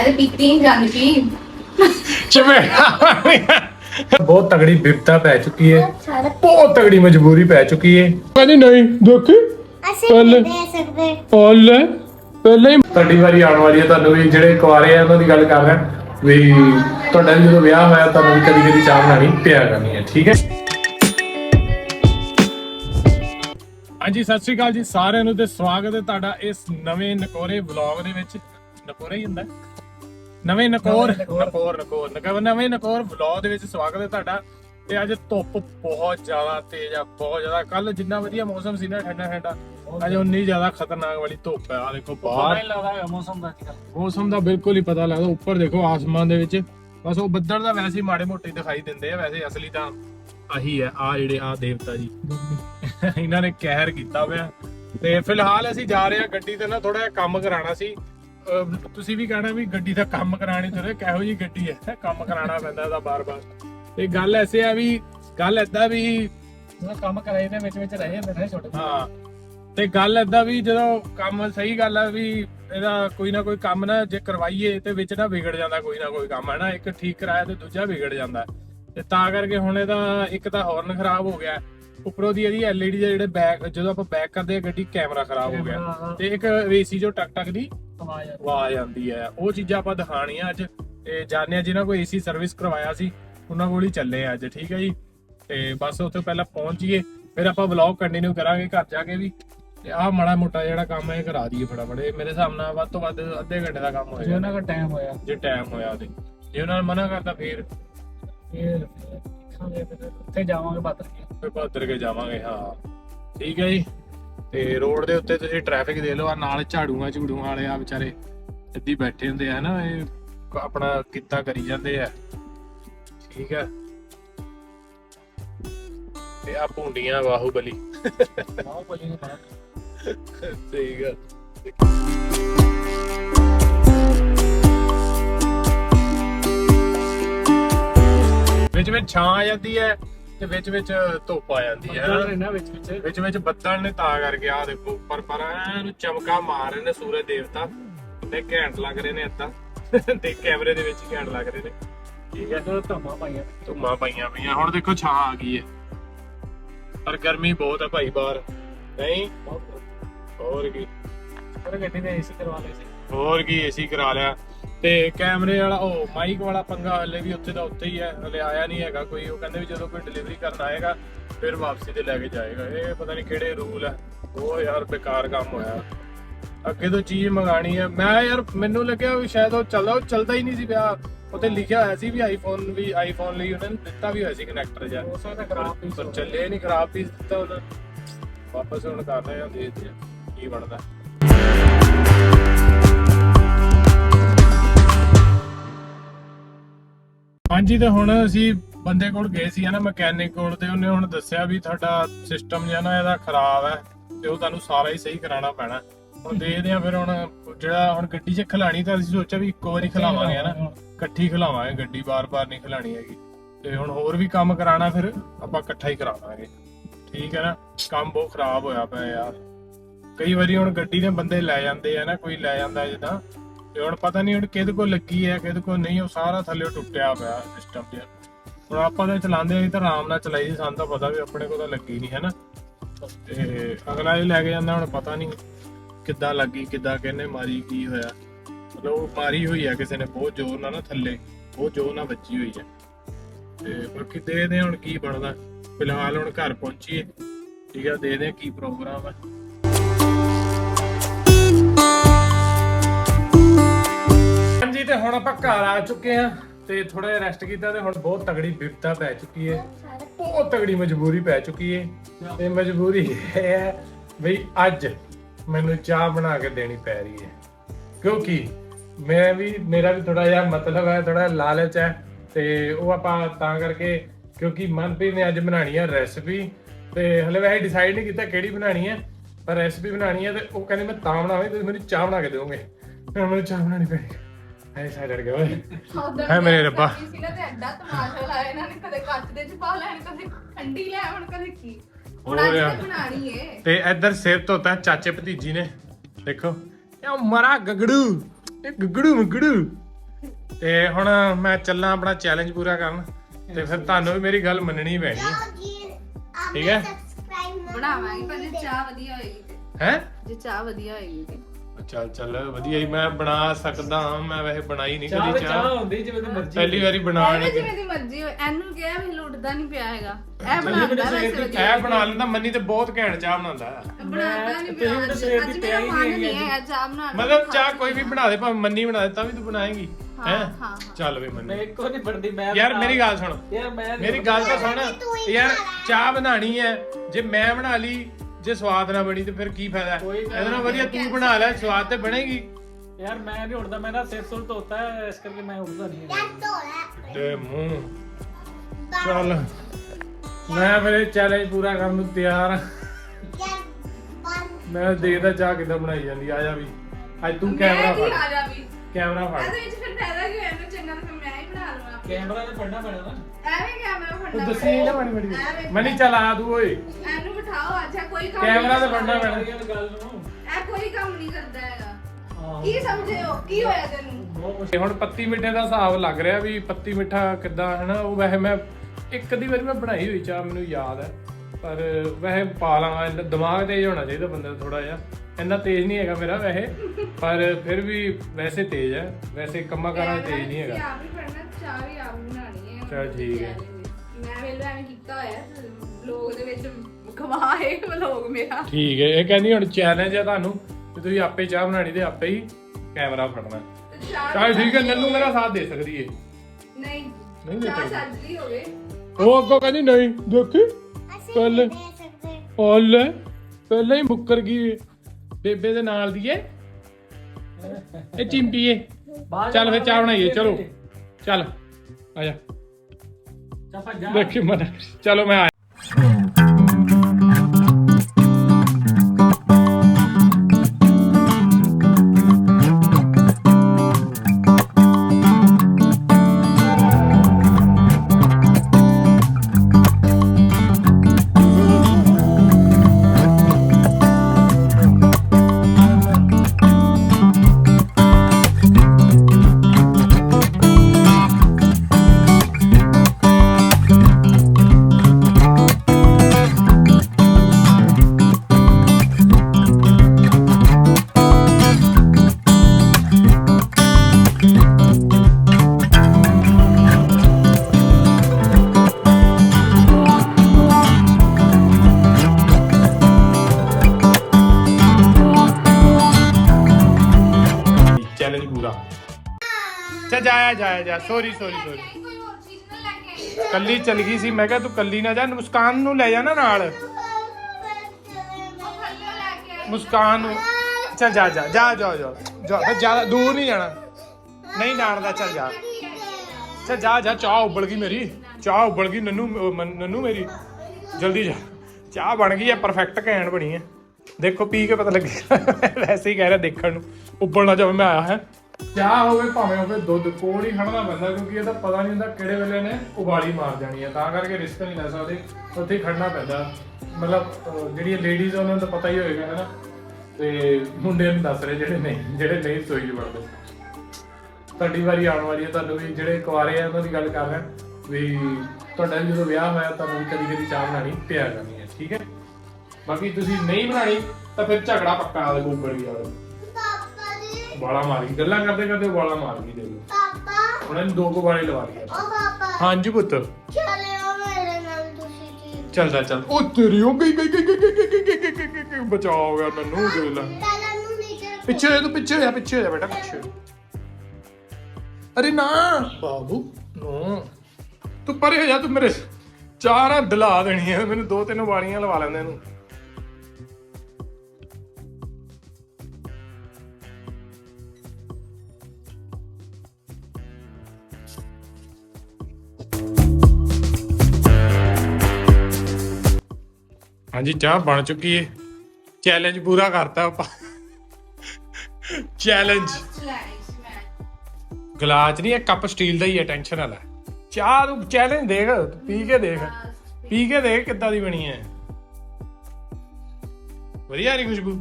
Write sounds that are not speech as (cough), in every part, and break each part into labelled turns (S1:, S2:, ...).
S1: ਅਰੇ ਪੀਤੀ ਨਹੀਂ ਜਾਂਦੀ ਪੀ।
S2: ਚਪੇੜਾ ਬਹੁਤ ਤਗੜੀ ਬਿਪਤਾ ਪੈ ਚੁੱਕੀ ਹੈ ਬਹੁਤ ਤਗੜੀ ਮਜਬੂਰੀ ਪੈ ਚੁੱਕੀ ਹੈ ਕਹਿੰਦੀ ਨਹੀਂ ਦੇਖੀ।
S3: ਅਸੀਂ
S2: ਪਹਿਲੇ-
S3: ਨਹੀਂ ਦੇ ਸਕਦੇ।
S2: ਪਹਿਲੇ ਪਹਿਲੇ ਹੀ ਤੁਹਾਡੀ ਵਾਰੀ ਆਉਣ ਵਾਲੀ ਹੈ ਤੁਹਾਨੂੰ ਵੀ ਜਿਹੜੇ ਕੁਆਰੇ ਆ ਉਹਨਾਂ ਦੀ ਗੱਲ ਕਰ ਰਿਹਾ ਵੀ ਤੁਹਾਡਾ ਵੀ ਜਦੋਂ ਵਿਆਹ ਹੋਇਆ ਤੁਹਾਨੂੰ ਵੀ ਕਦੀ ਕਦੀ ਚਾਹ ਬਣਾਣੀ ਪਿਆ ਕਰਨੀ ਹੈ ਠੀਕ ਹੈ ਹਾਂਜੀ ਸਤਿ ਸ਼੍ਰੀ ਅਕਾਲ ਜੀ। ਸਾਰਿਆਂ ਨੂੰ ਤੇ ਸਵਾਗਤ ਹੈ ਤੁਹਾਡਾ ਇਸ ਨਵੇਂ ਨਕੋਰੇ ਵਲੌਗ ਦੇ ਵਿੱਚ। ਨਕੋਰੇ ਹੀ ਹੁੰਦਾ। ਹੈ? ਨਵੇਂ ਨਕੋਰ। ਨਕੋਰ ਨਕੋਰ। ਨਕੋਰ ਨਵੇਂ ਨਕੋਰ ਵਲੌਗ ਦੇ ਵਿੱਚ ਸਵਾਗਤ ਹੈ ਤੁਹਾਡਾ। ਤੇ ਅੱਜ ਧੁੱਪ ਬਹੁਤ ਜ਼ਿਆਦਾ ਤੇਜ਼ ਆ ਬਹੁਤ ਜ਼ਿਆਦਾ। ਕੱਲ ਜਿੰਨਾ ਵਧੀਆ ਮੌਸਮ ਸੀ ਨਾ ਠੰਡਾ ਠੰਡਾ ਅੱਜ ਉਨੀ ਜ਼ਿਆਦਾ ਖਤਰਨਾਕ ਵਾਲੀ ਧੁੱਪ ਹੈ ਆ ਦੇਖੋ ਬਾਹਰ।
S4: ਲੱਗਦਾ ਮੌਸਮ ਦਾ
S2: ਮੌਸਮ ਦਾ ਬਿਲਕੁਲ ਹੀ ਪਤਾ ਲੱਗਦਾ। ਉੱਪਰ ਦੇਖੋ ਆਸਮਾਨ ਦੇ ਵਿੱਚ। ਬਸ ਉਹ ਬੱਦਲ ਦਾ ਵੈਸੇ ਹੀ ਮਾੜੇ ਮੋਟੇ ਦਿਖਾਈ ਦਿੰਦੇ ਆ। ਵੈਸੇ ਅਸਲੀ ਤਾਂ ਆਹੀ ਹੈ। ਆ ਜਿਹੜੇ ਆ ਦੇਵਤਾ ਜੀ। ਇਹਨਾਂ ਨੇ ਕਹਿਰ ਕੀਤਾ ਹੋਇਆ। ਤੇ ਫਿਲਹਾਲ ਅਸੀਂ ਜਾ ਰਹੇ ਹਾਂ ਗੱਡੀ ਤੇ ਨਾ ਥੋੜਾ ਜਿਹਾ ਕੰਮ ਕਰਾਉਣਾ ਸੀ। ਅਹ ਤੁਸੀਂ ਵੀ ਕਹਿਣਾ ਵੀ ਗੱਡੀ ਦਾ ਕੰਮ ਕਰਾਣੀ ਤੇ ਕਿਹੋ ਜੀ ਗੱਡੀ ਹੈ ਕੰਮ ਕਰਾਉਣਾ ਪੈਂਦਾ ਇਹਦਾ ਬਾਰ-ਬਾਰ। ਤੇ ਗੱਲ ਐਸੇ ਆ ਵੀ, ਗੱਲ ਏਦਾਂ ਵੀ
S4: ਜਿਹੜਾ ਕੰਮ ਕਰਾਏ ਦੇ ਵਿੱਚ ਵਿੱਚ ਰਹੇ ਜਾਂਦੇ ਨੇ ਛੋਟੇ
S2: ਹਾਂ। ਤੇ ਗੱਲ ਏਦਾਂ ਵੀ ਜਦੋਂ ਕੰਮ, ਸਹੀ ਗੱਲ ਆ ਵੀ ਇਹਦਾ ਕੋਈ ਨਾ ਕੋਈ ਕੰਮ ਨਾ ਜੇ ਕਰਵਾਈਏ, ਤੇ ਵਿੱਚ ਨਾ ਵਿਗੜ ਜਾਂਦਾ ਕੋਈ ਨਾ ਕੋਈ ਕੰਮ, ਹੈ ਨਾ? ਇੱਕ ਠੀਕ ਕਰਾਇਆ ਤੇ ਦੂਜਾ ਵਿਗੜ ਜਾਂਦਾ। ਤੇ ਤਾਂ ਕਰਕੇ ਹੁਣ ਇਹਦਾ, ਇੱਕ ਤਾਂ ਹਾਰਨ ਖਰਾਬ ਹੋ ਗਿਆ। ਉੱਪਰੋਂ ਦੀ ਇਹਦੀ ਐਲਈਡੀ ਦੇ ਜਿਹੜੇ ਬੈਕ ਜਦੋਂ ਆਪਾਂ ਬੈਕ ਕਰਦੇ ਆ ਗੱਡੀ ਕੈਮਰਾ ਖਰਾਬ ਹੋ ਗਿਆ। ਤੇ ਇੱਕ ਏਸੀ ਜੋ ਟਕ ਟਕ ਦੀ
S4: ਆਵਾਜ਼
S2: ਆਉਂਦੀ ਹੈ। ਉਹ ਚੀਜ਼ਾਂ ਆਪਾਂ ਦਿਖਾਣੀਆਂ ਅੱਜ। ਤੇ ਜਾਣਦੇ ਆ ਜਿਹਨਾਂ ਕੋਈ ਏਸੀ ਸਰਵਿਸ ਕਰਵਾਇਆ ਸੀ ਉਹਨਾਂ ਕੋਲ ਹੀ ਚੱਲੇ ਆ ਅੱਜ ਠੀਕ ਹੈ ਜੀ? ਤੇ ਬਸ ਉੱਥੇ ਪਹਿਲਾਂ ਪਹੁੰਚੀਏ ਫਿਰ ਆਪਾਂ ਵਲੌਗ ਕੰਟੀਨਿਊ ਕਰਾਂਗੇ ਘਰ ਜਾ ਕੇ ਵੀ। ਤੇ ਆਹ ਮਾੜਾ ਮੋਟਾ ਜਿਹੜਾ ਕੰਮ ਹੈ ਕਰਾ ਦਈਏ ਫਟਾਫਟ। ਇਹ ਮੇਰੇ ਹਿਸਾਬ ਨਾਲ ਵੱਧ ਤੋਂ ਵੱਧ ਅੱਧੇ ਘੰਟੇ ਦਾ ਕੰਮ
S4: ਜੇ
S2: ਹੋਏਗਾ
S4: ਉਹਨਾਂ ਦਾ ਟਾਈਮ ਹੋਇਆ।
S2: ਜੇ ਟਾਈਮ ਹੋਇਆ ਤੇ ਜੇ ਉਹਨਾਂ ਨੇ ਮਨਾ ਕਰਤਾ ਫਿਰ?
S4: ਇਹ ਦੇਖਾਂਗੇ ਫਿਰ। ਉੱਥੇ ਜਾਵਾਂਗੇ ਬਾਤਰ ਕੇ
S2: ਫਿਰ ਭਾਦਰ ਕੇ ਜਾਵਾਂਗੇ ਹਾਂ। ਠੀਕ ਹੈ ਜੀ। ਤੇ ਰੋਡ ਦੇ ਉੱਤੇ ਤੁਸੀਂ ਟ੍ਰੈਫਿਕ ਦੇ ਲਓ ਆ ਨਾਲ ਝਾੜੂਆਂ ਝੂੜੂਆਂ ਵਾਲੇ ਆ ਵਿਚਾਰੇ। ਇੱਦੀ ਬੈਠੇ ਹੁੰਦੇ ਆ ਨਾ ਇਹ ਆਪਣਾ ਕੀਤਾ ਕਰੀ ਜਾਂਦੇ ਆ। ਠੀਕ ਹੈ ਤੇ ਆ ਭੁੰਡੀਆਂ ਬਾਹੂਬਲੀ
S4: ਆਓ ਬੋਲੀ ਨਹੀਂ ਬਾਤ
S2: ਵਿੱਚ ਵਿੱਚ ਛਾਂ ਆ ਜਾਂਦੀ ਹੈ ਤੇ ਵਿੱਚ ਵਿੱਚ ਧੁੱਪ ਆ ਜਾਂਦੀ ਹੈ
S4: ਬੱਦਲ
S2: ਨਾ
S4: ਰਹਿਣਾ ਵਿੱਚ ਵਿੱਚ।
S2: ਵਿੱਚ ਵਿੱਚ ਬੱਦਲ ਨੇ ਤਾਂ ਕਰਕੇ ਆ ਦੇਖੋ ਉੱਪਰ ਪਰ ਐਨ ਚਮਕਾ ਮਾਰ ਰਹੇ ਨੇ ਸੂਰਜ ਦੇਵਤਾ। ਤੇ ਘੈਂਟ ਲੱਗ ਰਹੇ ਨੇ ਏਦਾਂ ਤੇ ਕੈਮਰੇ ਦੇ ਵਿੱਚ ਘੈਂਟ ਲੱਗ ਰਹੇ ਨੇ। ਠੀਕ ਹੈ।
S4: ਜਦੋਂ ਧਮਾ ਪਾਈਆਂ।
S2: ਧੁੰਮਾਂ ਪਈਆਂ ਪਈਆਂ। ਹੁਣ ਦੇਖੋ ਛਾਂ ਆ ਗਈ ਹੈ। ਪਰ ਗਰਮੀ ਬਹੁਤ ਹੈ ਭਾਈ ਬਾਹਰ। ਨਹੀਂ? ਹੋਰ ਕੀ?
S4: ਪਰ ਗੱਡੀ ਦੇ ਏਸੀ ਕਰਵਾ ਲਏ ਸੀ।
S2: ਹੋਰ ਕੀ ਏਸੀ ਕਰਾ ਲਿਆ। ਤੇ ਕੈਮਰੇ ਵਾਲਾ ਉਹ ਮਾਈਕ ਵਾਲਾ ਪੰਗਾ ਹਲੇ ਵੀ ਉੱਥੇ ਦਾ ਉੱਥੇ ਹੀ ਹੈ ਹਲੇ ਆਇਆ ਨਹੀਂ ਹੈਗਾ ਕੋਈ। ਉਹ ਕਹਿੰਦੇ ਵੀ ਜਦੋਂ ਕੋਈ ਡਿਲੀਵਰੀ ਕਰਨ ਆਏਗਾ ਫਿਰ ਵਾਪਸੀ ਤੇ ਲੈ ਕੇ ਜਾਏਗਾ। ਇਹ ਪਤਾ ਨਹੀਂ ਕਿਹੜੇ ਰੂਲ ਹੈ। ਉਹ ਯਾਰ ਬੇਕਾਰ ਕੰਮ ਹੋਇਆ। ਅੱਗੇ ਤੋਂ ਚੀਜ਼ ਮੰਗਾਣੀ ਹੈ। ਮੈਂ ਯਾਰ ਮੈਨੂੰ ਲੱਗਿਆ ਵੀ ਸ਼ਾਇਦ ਉਹ ਚੱਲਦਾ ਉਹ ਚੱਲਦਾ ਹੀ ਨਹੀਂ ਸੀ ਪਿਆ। ਉੱਥੇ ਲਿਖਿਆ ਹੋਇਆ ਸੀ ਵੀ ਆਈਫੋਨ ਵੀ ਆਈਫੋਨ ਲਈ ਉਹਨਾਂ ਨੇ ਦਿੱਤਾ ਵੀ ਹੋਇਆ ਸੀ ਕਨੈਕਟਰ ਜਿਹਾ।
S4: ਹੋ ਸਕਦਾ ਖਰਾਬ ਪੀਸ
S2: ਪਰ ਚੱਲੇ ਨਹੀਂ ਖਰਾਬ ਪੀਸ ਦਿੱਤਾ ਉਹਨਾਂ। ਵਾਪਸ ਹੁਣ ਕਰ ਰਹੇ ਆ ਦੇਖਦੇ ਆ ਕੀ ਬਣਦਾ। ਹਾਂਜੀ ਤੇ ਹੁਣ ਅਸੀਂ ਬੰਦੇ ਕੋਲ ਗਏ ਸੀ ਨਾ ਮਕੈਨਿਕ ਕੋਲ ਤੇ ਉਹਨੇ ਹੁਣ ਦੱਸਿਆ ਵੀ ਤੁਹਾਡਾ ਸਿਸਟਮ ਜਿਹਾ ਨਾ ਇਹਦਾ ਖਰਾਬ ਹੈ ਤੇ ਉਹ ਤੁਹਾਨੂੰ ਸਾਰਾ ਹੀ ਸਹੀ ਕਰਾਉਣਾ ਪੈਣਾ। ਹੁਣ ਦੇਖਦੇ ਆ ਫਿਰ ਹੁਣ ਜਿਹੜਾ ਹੁਣ ਗੱਡੀ 'ਚ ਖਿਲਾਣੀ ਤਾਂ ਅਸੀਂ ਸੋਚਿਆ ਵੀ ਇੱਕੋ ਵਾਰੀ ਖਿਲਾਵਾਂਗੇ ਨਾ ਇਕੱਠੀ ਖਿਲਾਵਾਂਗੇ ਗੱਡੀ ਬਾਰ-ਬਾਰ ਨਹੀਂ ਖਿਲਾਣੀ ਹੈਗੀ। ਤੇ ਹੁਣ ਹੋਰ ਵੀ ਕੰਮ ਕਰਾਣਾ ਫਿਰ ਆਪਾਂ ਇਕੱਠਾ ਹੀ ਕਰਾਵਾਂਗੇ। ਠੀਕ ਹੈ ਨਾ ਕੰਮ ਬਹੁਤ ਖਰਾਬ ਹੋਇਆ ਪਿਆ ਯਾਰ। ਕਈ ਵਾਰੀ ਹੁਣ ਗੱਡੀ ਦੇ ਬੰਦੇ ਲੈ ਜਾਂਦੇ ਆ ਨਾ ਕੋਈ ਲੈ ਜਾਂਦਾ ਜਿੱਦਾਂ ਤੇ ਹੁਣ ਪਤਾ ਨਹੀਂ ਹੁਣ ਕਿਹਦੇ ਕੋਲ ਲੱਗੀ ਹੈ, ਕਿਹਦੇ ਕੋਲ ਨਹੀਂ, ਉਹ ਸਾਰਾ ਥੱਲੇ ਟੁੱਟਿਆ ਪਿਆ ਸਿਸਟਮ ਜਿਹਾ। ਹੁਣ ਆਪਾਂ ਤਾਂ ਚਲਾਉਂਦੇ ਆਂ ਤਾਂ ਆਰਾਮ ਨਾਲ ਚਲਾਈ ਸਾਨੂੰ ਤਾਂ ਪਤਾ ਵੀ ਆਪਣੇ ਕੋਲ ਤਾਂ ਲੱਗੀ ਨਹੀਂ ਹੈ ਨਾ ਤੇ ਅਗਲਾ ਇਹ ਲੈ ਕੇ ਜਾਂਦਾ, ਹੁਣ ਪਤਾ ਨਹੀਂ ਕਿੱਦਾਂ ਲੱਗੀ, ਕਿੱਦਾਂ ਕਹਿੰਦੇ ਮਾਰੀ, ਕੀ ਹੋਇਆ। ਮਤਲਬ ਉਹ ਮਾਰੀ ਹੋਈ ਹੈ ਕਿਸੇ ਨੇ, ਬਹੁਤ ਜ਼ੋਰ ਨਾਲ ਨਾ ਥੱਲੇ, ਬਹੁਤ ਜ਼ੋਰ ਨਾਲ ਵੱਜੀ ਹੋਈ ਹੈ ਤੇ ਬਾਕੀ ਦੇਖਦੇ ਹਾਂ ਹੁਣ ਕੀ ਬਣਦਾ। ਫਿਲਹਾਲ ਹੁਣ ਘਰ ਪਹੁੰਚੀਏ। ਠੀਕ ਆ, ਦੇਖਦੇ ਹਾਂ ਕੀ ਪ੍ਰੋਗਰਾਮ ਹੈ ਆਪਾਂ ਘਰ ਆ ਚੁੱਕੇ ਆ ਤੇ ਥੋੜਾ ਜਿਹਾ ਰੈਸਟ ਕੀਤਾ ਤੇ ਹੁਣ ਬਹੁਤ ਤਗੜੀ ਬਿਪਤਾ ਪੈ ਚੁੱਕੀ ਹੈ। ਬਹੁਤ ਤਗੜੀ ਮਜਬੂਰੀ ਪੈ ਚੁੱਕੀ ਹੈ ਤੇ ਮਜਬੂਰੀ ਇਹ ਹੈ ਬਈ ਅੱਜ ਮੈਨੂੰ ਚਾਹ ਬਣਾ ਕੇ ਦੇਣੀ ਪੈ ਰਹੀ ਹੈ। ਕਿਉਂਕਿ ਮੈਂ ਵੀ, ਮੇਰਾ ਵੀ ਥੋੜਾ ਜਿਹਾ ਮਤਲਬ ਹੈ ਥੋੜਾ ਲਾਲਚ ਹੈ ਤੇ ਉਹ ਆਪਾਂ ਤਾਂ ਕਰਕੇ ਕਿਉਂਕਿ ਮਨਪ੍ਰੀਤ ਨੇ ਅੱਜ ਬਣਾਣੀ ਹੈ ਰੈਸਪੀ ਤੇ ਹਲੇ ਵੈਸੇ ਡਿਸਾਈਡ ਨਹੀਂ ਕੀਤਾ ਕਿਹੜੀ ਬਣਾਣੀ ਹੈ, ਪਰ ਰੈਸਪੀ ਬਣਾਣੀ ਹੈ ਤੇ ਉਹ ਕਹਿੰਦੇ ਮੈਂ ਤਾਂ ਬਣਾਵਾਂ ਤੁਸੀਂ ਮੈਨੂੰ ਚਾਹ ਬਣਾ ਕੇ ਦਿਓਗੇ। ਫਿਰ ਮੈਨੂੰ ਚਾਹ ਬਣਾਣੀ ਪੈਣੀ ਐ ਸਾਈਡ ਅੜ ਗਿਆ ਓਏ ਹੈ ਮੇਰੇ ਰੱਬਾ।
S1: ਸੀ ਨਾ ਤੇ ਐਡਾ ਤਮਾਸ਼ਾ ਲਾਇਆ ਇਹਨਾਂ ਨੇ ਕਦੇ ਕੱਚ ਦੇ ਚ ਪਾ ਲੈਣ ਕਦੇ ਠੰਡੀ ਲੈ ਹੁਣ ਕਦੇ ਕੀ। ਹੁਣ
S2: ਹੋਰ
S1: ਅੱਜ
S2: ਯਾਰ।
S1: ਤਾਂ ਬਣਾਣੀ ਏ।
S2: ਤੇ ਇੱਧਰ ਸਿਰ ਧੋਤਾ ਚਾਚੇ ਭਤੀਜੀ ਨੇ ਦੇਖੋ। ਇਹ ਮਰਾ ਗਗੜੂ ਇਹ ਗਗੜੂ ਮਗੜੂ। ਤੇ ਹੁਣ ਮੈਂ ਚੱਲਾਂ ਆਪਣਾ ਚੈਲੰਜ ਪੂਰਾ ਕਰਨ ਤੇ ਫਿਰ ਤੁਹਾਨੂੰ ਵੀ ਮੇਰੀ ਗੱਲ ਮੰਨਣੀ ਪੈਣੀ। ਹੈ ਠੀਕ ਹੈ?
S1: ਬਣਾਵਾਂਗੇ ਪਰ ਜੇ ਚਾਹ ਵਧੀਆ ਹੋਏਗੀ ਤੇ।
S2: ਹੈ?
S1: ਜੇ ਚਾਹ ਵਧੀਆ ਹੋਏਗੀ ਤੇ।
S2: ਚੱਲ ਚੱਲ ਵਧੀਆ ਹੀ ਮੈਂ ਬਣਾ ਸਕਦਾ ਹਾਂ ਮੈਂ ਵੈਸੇ ਬਣਾਈ ਨਹੀਂ
S4: ਚਾਹ
S2: ਕਦੀ
S4: ਚਾਹ।
S2: ਚਾਹ
S4: ਹੁੰਦੀ ਜਿਵੇਂ ਦੀ ਮਰਜ਼ੀ
S2: ਪਹਿਲੀ ਵਾਰੀ ਬਣਾਉਣ
S1: ਐਵੇਂ ਜਿਵੇਂ ਦੀ ਮਰਜ਼ੀ ਹੋਏ ਇਹਨੂੰ ਕਿਹਾ ਵੀ ਲੁੱਟਦਾ ਨਹੀਂ ਪਿਆ ਹੈਗਾ। ਇਹ ਬਣਾਉਂਦਾ ਵੈਸੇ ਵਧੀਆ।
S2: ਇਹ ਬਣਾ ਲੈਂਦਾ ਮੰਨੀ ਤੇ ਬਹੁਤ ਘੈਂਟ ਚਾਹ ਬਣਾਉਂਦਾ ਹੈ।
S1: ਬਣਾਉਂਦਾ ਨਹੀਂ
S4: ਤੁਸੀਂ
S1: ਪਿਆ
S4: ਮੈਨੂੰ
S1: ਅੱਜ
S4: ਸਵੇਰ ਦੀ
S1: ਅੱਜ
S4: ਪਿਆ
S1: ਮੇਰਾ
S4: ਹੀ
S1: ਮਨ
S4: ਨਹੀਂ
S1: ਨਹੀਂ
S4: ਹੈਗੀ।
S1: ਹੈ ਚਾਹ ਬਣਾਉਣ ਦਾ
S2: ਮਤਲਬ ਚਾਹ ਕੋਈ ਵੀ ਬਣਾ ਦੇ ਭਾਵੇਂ ਮੰਨੀ ਬਣਾ ਦੇ ਤਾਂ ਵੀ ਤੂੰ ਬਣਾਏਂਗੀ।
S1: ਹਾਂ।
S2: ਚੱਲ ਵੇ
S4: ਮੈਂ ਇੱਕੋ ਨਹੀਂ ਬਣਦੀ ਮੈਂ
S2: ਯਾਰ ਮੇਰੀ ਗੱਲ ਸੁਣ।
S4: ਯਾਰ ਮੈਂ
S2: ਮੇਰੀ ਗੱਲ ਤਾਂ ਸੁਣ। ਯਾਰ ਚਾਹ ਬਣਾਣੀ ਹੈ ਜੇ ਮੈਂ ਬਣਾ ਲਈ ਜੇ ਸਵਾਦ ਨਾ ਬਣੀ ਤੇ ਫਿਰ ਕੀ ਫਾਇਦਾ?
S4: ਕੋਈ
S2: ਇਹਦੇ ਨਾਲ ਵਧੀਆ ਤੂੰ ਬਣਾ ਲੈ ਸਵਾਦ ਤੇ ਬਣੇਗੀ।
S4: ਯਾਰ ਮੈਂ ਨਹੀਂ ਉੱਠਦਾ ਮੈਂ ਨਾ ਸਿਰ ਸੁਰ ਧੋਤਾ ਹੈ ਇਸ ਕਰਕੇ ਮੈਂ ਉੱਠਦਾ ਨਹੀਂ ਹੈ
S2: ਤੇ ਮੂੰਹ। ਚੱਲ। ਮੈਂ ਫਿਰ ਚੈਲੰਜ ਪੂਰਾ ਕਰਨ ਨੂੰ ਤਿਆਰ ਹਾਂ। ਮੈਂ ਦੇਖਦਾ ਚਾਹ ਕਿੱਦਾਂ ਬਣਾਈ ਜਾਂਦੀ ਆ ਜਾ ਵੀ। ਅੱਜ ਤੂੰ ਕੈਮਰਾ
S1: ਮੈਂ ਕੀ
S2: ਫੜ।
S1: ਆ ਜਾ ਵੀ।
S2: ਕੈਮਰਾ ਫੜ।
S1: ਇਹਦੇ ਵਿੱਚ ਫਿਰ ਫਾਇਦਾ ਕੀ ਹੋਇਆ? ਚੰਗਾ ਤਾਂ ਫਿਰ ਮੈਂ ਹੀ ਬਣਾ ਲਵਾਂ
S4: ਕੈਮਰਾ ਤੇ ਪੜਨਾ ਪੈਣਾ ਨਾ।
S1: ਐਵੇਂ ਕੈਮਰਾ
S2: ਤੂੰ
S1: ਫੜਨਾ
S2: ਦੱਸੀ ਨਾ ਬੜੀ ਬੜੀ ਮਨੀ ਚੱਲ ਆ ਤੂੰ ਓਏ।
S1: ਇਹਨੂੰ ਬਿਠਾਓ ਅੱਛਾ ਕੋਈ ਕੰਮ
S2: ਕੈਮਰਾ
S1: ਨਹੀਂ
S2: ਤੇ ਫੜਨਾ
S1: ਕਰਦਾ।
S2: ਪੈਣਾ।
S4: ਯਾਰ ਗੱਲ ਨੂੰ।
S1: ਇਹ ਕੋਈ ਕੰਮ ਨਹੀਂ ਕਰਦਾ ਹੈਗਾ।
S4: ਹਾਂ।
S1: ਕੀ ਸਮਝੇ ਹੋ ਕੀ ਹੋਇਆ ਤੈਨੂੰ?
S4: ਬਹੁਤ
S2: ਤੇ ਹੁਣ ਪੱਤੀ ਮਿੱਠੇ ਦਾ ਹਿਸਾਬ ਲੱਗ ਰਿਹਾ ਵੀ ਪੱਤੀ ਮਿੱਠਾ ਕਿੱਦਾਂ ਹਨਾ? ਉਹ ਵੈਸੇ ਮੈਂ ਇੱਕ ਅੱਧੀ ਵਾਰੀ ਮੈਂ ਬਣਾਈ ਹੋਈ ਚਾਹ ਮੈਨੂੰ ਯਾਦ ਹੈ। ਪਰ ਵੈਸੇ ਪਾ ਲਾਂਗਾ ਇਹਦਾ ਦਿਮਾਗ ਤੇਜ਼ ਹੋਣਾ ਚਾਹੀਦਾ ਬੰਦੇ ਦਾ ਥੋੜਾ ਜਿਹਾ। ਇੰਨਾ ਤੇਜ਼ ਨਹੀਂ ਹੈਗਾ ਮੇਰਾ ਵੈਸੇ ਪਰ ਫਿਰ ਵੀ ਵੈਸੇ ਤੇਜ਼ ਹੈ ਵੈਸੇ ਕੰਮਾਂ ਕਾਰਾਂ 'ਚ ਤੇਜ਼ ਨਹੀਂ ਹੈਗਾ।
S1: ਆਪ ਹੀ ਪੜਨਾ ਚਾਹ ਵੀ ਆਪ ਬਣਾਣੀ ਹੈ।
S2: ਚੱਲ ਠੀਕ ਹੈ।
S1: ਮੈਂ ਵੇਲੇ ਐਵੇਂ ਕੀਤਾ ਹੋਇਆ ਦੇ ਵਿੱਚ ਮੇਰਾ।
S2: ਠੀਕ ਹੈ ਇਹ ਕਹਿੰਦੀ ਹੁਣ ਚੈਲੰਜ ਹੈ ਤੁਹਾਨੂੰ ਕਿ ਤੁਸੀਂ ਆਪੇ ਚਾਹ ਬਣਾਣੀ ਤੇ ਆਪੇ ਹੀ ਕੈਮਰਾ ਫੜਨਾ।
S1: ਤੇ ਚਾਹ
S2: ਚੱਲ ਠੀਕ ਹੈ ਨੰਨੂ ਮੇਰਾ ਸਾਥ ਦੇ ਸਕਦੀ ਏ।
S1: ਨਹੀਂ
S2: ਨਹੀਂ ਦੇ
S1: ਚਾਹ
S2: ਸਕਦੀ।
S1: ਹੋਵੇ।
S2: ਉਹ ਅੱਗੋਂ ਕਹਿੰਦੀ ਨਹੀਂ ਦੇਖੀ ਪਹਿਲੇ ਓਲੇ ਪਹਿਲਾਂ ਹੀ ਮੁੱਕਰ ਗਈ ਬੇਬੇ ਦੇ ਨਾਲ ਦੀ ਏ। ਇਹ ਚਿੰਪੀਏ
S4: ਬਾਹਰ
S2: ਚੱਲ ਫੇ ਚਾਹ ਬਣਾਈਏ ਚਲੋ। ਚੱਲ ਆ ਜਾ। ਦੇਖੀ ਮਨ ਚਲੋ ਮੈਂ ਆਇਆ ਚਾ ਜਾਇਆ ਜਾਇਆ। ਸੌਰੀ ਸੌਰੀ ਸੌਰੀ
S1: ਕੋਈ ਹੋਰ ਚੀਜ਼ ਨਾ ਲੈ ਕੇ ਆਈ
S2: ਕੱਲੀ ਚਲ ਗਈ ਸੀ। ਮੈਂ ਕਿਹਾ ਤੂੰ ਕੱਲੀ ਨਾ ਜਾ। ਮੁਸਕਾਨ ਨੂੰ ਲੈ ਜਾ ਨਾ ਨਾਲ।
S1: ਉਹ ਥੱਲੇ ਲੈ ਕੇ ਆਈ
S2: ਮੁਸਕਾਨ ਨੂੰ। ਚੱਲ ਜਾ ਜਾ ਜਾ ਜਾ ਜਾ। ਜਾ ਬਸ ਜ਼ਿਆਦਾ ਦੂਰ ਨਹੀਂ ਜਾਣਾ। ਨਹੀਂ ਜਾਣਦਾ ਚੱਲ ਜਾ। ਚੱਲ ਜਾ ਜਾ। ਚਾਹ ਉਬਲ ਗਈ ਮੇਰੀ। ਚਾਹ ਉਬਲ ਗਈ ਨੰਨੂ, ਅਹ ਮਨ- ਨੰਨੂ ਮੇਰੀ। ਜਲਦੀ ਜਾ। ਚਾਹ ਬਣ ਗਈ ਹੈ। ਪਰਫੈਕਟ ਘੈਂਟ ਬਣੀ ਹੈ। ਦੇਖੋ, ਪੀ ਕੇ ਪਤਾ ਲੱਗੇਗਾ। (laughs) ਵੈਸੇ ਹੀ ਕਹਿ ਰਿਹਾ ਦੇਖਣ ਨੂੰ। ਉੱਬਲ ਨਾ ਜਾਵੇ, ਮੈਂ ਆਇਆ ਹੈ। ਚਾਹ ਹੋਵੇ, ਭਾਵੇਂ ਹੋਵੇ ਦੁੱਧ ਕੋਲ ਹੀ ਖੜਨਾ ਪੈਂਦਾ, ਕਿਉਂਕਿ ਇਹਦਾ ਪਤਾ ਨਹੀਂ ਹੁੰਦਾ ਕਿਹੜੇ ਵੇਲੇ ਨੇ ਉਬਾਲੀ ਮਾਰ ਜਾਣੀ ਹੈ। ਤਾਂ ਕਰਕੇ ਰਿਸਕ ਨਹੀਂ ਲੈ ਸਕਦੇ, ਉੱਥੇ ਹੀ ਖੜਨਾ ਪੈਂਦਾ। ਮਤਲਬ, ਅਹ ਲੇਡੀਜ਼ ਉਹਨਾਂ ਨੂੰ ਤਾਂ ਪਤਾ ਹੀ ਹੋਏਗਾ, ਹੈ ਤੇ ਮੁੰਡੇ ਨੂੰ ਦੱਸ ਰਹੇ ਜਿਹੜੇ ਨਹੀਂ ਜਿਹੜੇ ਨਹੀਂ ਸੋਈ ਚ ਵੜਦੇ ਤੁਹਾਡੀ ਵਾਰੀ ਆਉਣ ਵਾਲੀ ਹੈ, ਤੁਹਾਨੂੰ ਵੀ ਜਿਹੜੇ ਕੁਆਰੇ ਆ, ਉਹਨਾਂ ਦੀ ਗੱਲ ਕਰ ਰਿਹਾ ਵੀ ਤੁਹਾਡਾ ਜਦੋਂ ਵਿਆਹ ਹੋਇਆ, ਤੁਹਾਨੂੰ ਵੀ ਕਦੀ ਕਦੀ ਚਾਹ ਬਣਾਣੀ ਪਿਆ ਕਰਨੀ ਹੈ, ਠੀਕ ਹੈ? ਬਾਕੀ ਤੁਸੀਂ ਨਹੀਂ ਬਣਾਣੀ ਤਾਂ ਫਿਰ ਝਗੜਾ ਪੱਕਾ ਆ ਦੇਖੋ ਉੱਪਰ ਗਿਆ ਵਾਲਾ ਮਾਰ ਗੱਲਾਂ ਕਰਦੇ ਕਰਦੇ ਵਾਲਾ ਮਾਰ ਗਈ ਦੇਖੋ ਉਹਨਾਂ ਨੇ ਦੋ ਕੁ ਵਾਲੇ ਲਵਾ ਲਏ ਹਾਂਜੀ ਪੁੱਤ ਚੱਲਦਾ ਚੱਲ ਉਹ ਤੇਰੀ ਉਹ ਗਈ ਗਈ ਗਈ ਗਈ ਗਈ ਗਈ ਗਈ ਗਈ ਗਈ ਗਈ ਗਈ ਬਚਾ ਹੋ ਗਿਆ ਮੈਨੂੰ ਦੇ ਲੈ ਪਿੱਛੇ ਹੋ ਜਾ ਤੂੰ ਪਿੱਛੇ ਹੋ ਜਾ ਪਿੱਛੇ ਹੋ ਜਾ ਬੇਟਾ ਪਿੱਛੇ ਜਾ। ਅਰੇ ਨਾ ਬਾਬੂ ਨੋ ਤੂੰ ਪਰੇ ਹੋ ਜਾ ਤੂੰ ਮੇਰੇ ਨਾ ਦਿਲਾ ਦੇਣੀ ਹੈ ਮੈਨੂੰ ਦੋ ਤਿੰਨ ਵਾਲੀਆਂ ਲਵਾ ਲੈਂਦੇ ਇਹਨੂੰ ਹਾਂਜੀ ਚਾਹ ਬਣ ਚੁੱਕੀ ਹੈ ਚੈਲੰਜ ਪੂਰਾ ਕਰਤਾ ਆਪਾਂ। ਚੈਲੰਜ ਗਲਾਸ ਨਹੀਂ ਇਹ ਕੱਪ ਸਟੀਲ ਦਾ ਹੀ ਹੈ ਟੈਨਸ਼ਨ ਵਾਲਾ। ਚਾਹ ਤੂੰ ਚੈਲੰਜ ਦੇਖ ਤੂੰ ਪੀ ਕੇ ਦੇਖ। ਪੀ ਕੇ ਦੇਖ ਕਿੱਦਾਂ ਦੀ ਬਣੀ ਹੈ ਵਧੀਆ ਨਹੀਂ ਖੁਸ਼ਬੂ?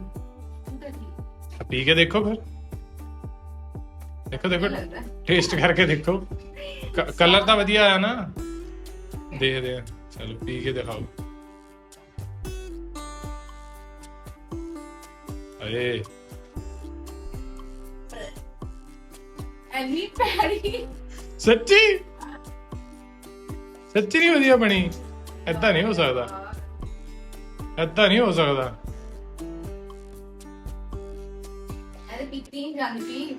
S2: ਪੀ ਕੇ ਦੇਖੋ ਫਿਰ। ਦੇਖੋ ਦੇਖੋ। ਟੇਸਟ ਕਰਕੇ ਦੇਖੋ। ਕਲਰ ਤਾਂ ਵਧੀਆ ਆਇਆ ਨਾ। ਦੇਖਦੇ ਆ। ਚਲੋ ਪੀ ਕੇ ਦਿਖਾਓ। ਅਰੇ
S1: ਐਨੀ ਪੈਰੀ
S2: ਸੱਚੀ? ਸੱਚੀ ਨਹੀਂ ਵਧੀਆ ਬਣੀ। ਏਦਾਂ ਨਹੀਂ ਹੋ ਸਕਦਾ। ਏਦਾਂ ਨਹੀਂ ਹੋ ਸਕਦਾ।
S1: ਇਹਦੇ ਪੀਤੀ ਨਹੀਂ ਜਾਂਦੀ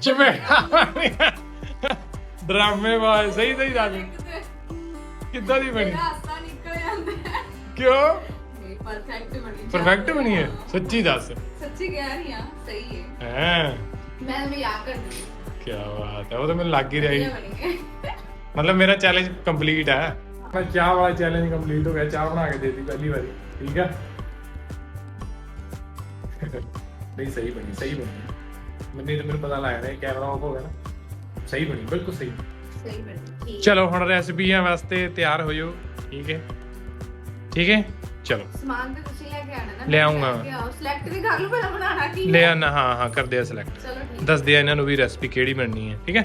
S2: ਚਪੇੜਾ ਡਰਾਮੇ ਵਾਲ ਸਹੀ ਸਹੀ ਦੱਸ ਕਿੱਦਾਂ ਦੀ ਬਣੀ?
S1: ਹਾਸਾ ਨਿਕਲ ਜਾਂਦਾ ਹੈ।
S2: ਕਿਉਂ?
S1: ਨਹੀਂ ਪਰਫੈਕਟ ਬਣੀ
S2: ਪਰਫੈਕਟ ਬਣੀ ਹੈ? ਸੱਚੀ ਦੱਸ।
S1: ਸੱਚੀ ਕਹਿ ਰਹੀ ਆ ਸਹੀ ਹੈ।
S2: ਹੈ?
S1: ਮੈਂ ਵੀ ਯਾਦ ਕਰਦੀ
S2: ਕੀ ਬਾਤ ਹੈ ਉਹ ਤਾਂ ਮੈਨੂੰ ਲੱਗ ਹੀ ਰਹੀ।
S1: ਇਹ ਬਣੀ ਹੈ।
S2: ਮਤਲਬ ਮੇਰਾ ਚੈਲੰਜ ਕੰਪਲੀਟ ਹੈ। ਮੈਂ ਚਾਹ ਵਾਲਾ ਚੈਲੰਜ ਕੰਪਲੀਟ ਹੋ ਗਿਆ ਚਾਹ ਬਣਾ ਕੇ ਦੇਤੀ ਪਹਿਲੀ ਵਾਰੀ ਠੀਕ ਹੈ? ਨਹੀਂ ਸਹੀ ਬਣੀ ਸਹੀ ਬਣੀ। ਮੈਨੂੰ ਤਾਂ ਮੈਨੂੰ ਪਤਾ ਲੱਗ ਰਿਹਾ ਕੈਮਰਾ ਆਫ ਹੋ ਗਿਆ ਨਾ। ਸਹੀ ਬਣੀ ਬਿਲਕੁਲ ਸਹੀ।
S1: ਸਹੀ ਬਣੀ ਠੀਕ।
S2: ਚਲੋ ਹੁਣ ਰੈਸਪੀਆਂ ਵਾਸਤੇ ਤਿਆਰ ਹੋ ਜਾਓ ਠੀਕ ਹੈ? ਠੀਕ ਹੈ? ਚਲੋ।
S1: ਸਮਾਨ ਤੇ ਤੁਸੀਂ ਲੈ ਕੇ ਆਣਾ ਨਾ
S2: ਲੈ ਆਊਂਗਾ।
S1: ਸਿਲੈਕਟ ਵੀ ਕਰ ਲਓ ਪਹਿਲਾਂ ਬਣਾਉਣਾ ਕੀ।
S2: ਲੈ ਆਣਾ ਹਾਂ ਹਾਂ ਕਰਦੇ ਆ ਸਿਲੈਕਟ
S1: ਚਲੋ ਠੀਕ
S2: ਦੱਸਦੇ ਆ ਇਹਨਾਂ ਨੂੰ ਵੀ ਰੈਸਪੀ ਕਿਹੜੀ ਬਣਨੀ ਹੈ ਠੀਕ ਹੈ?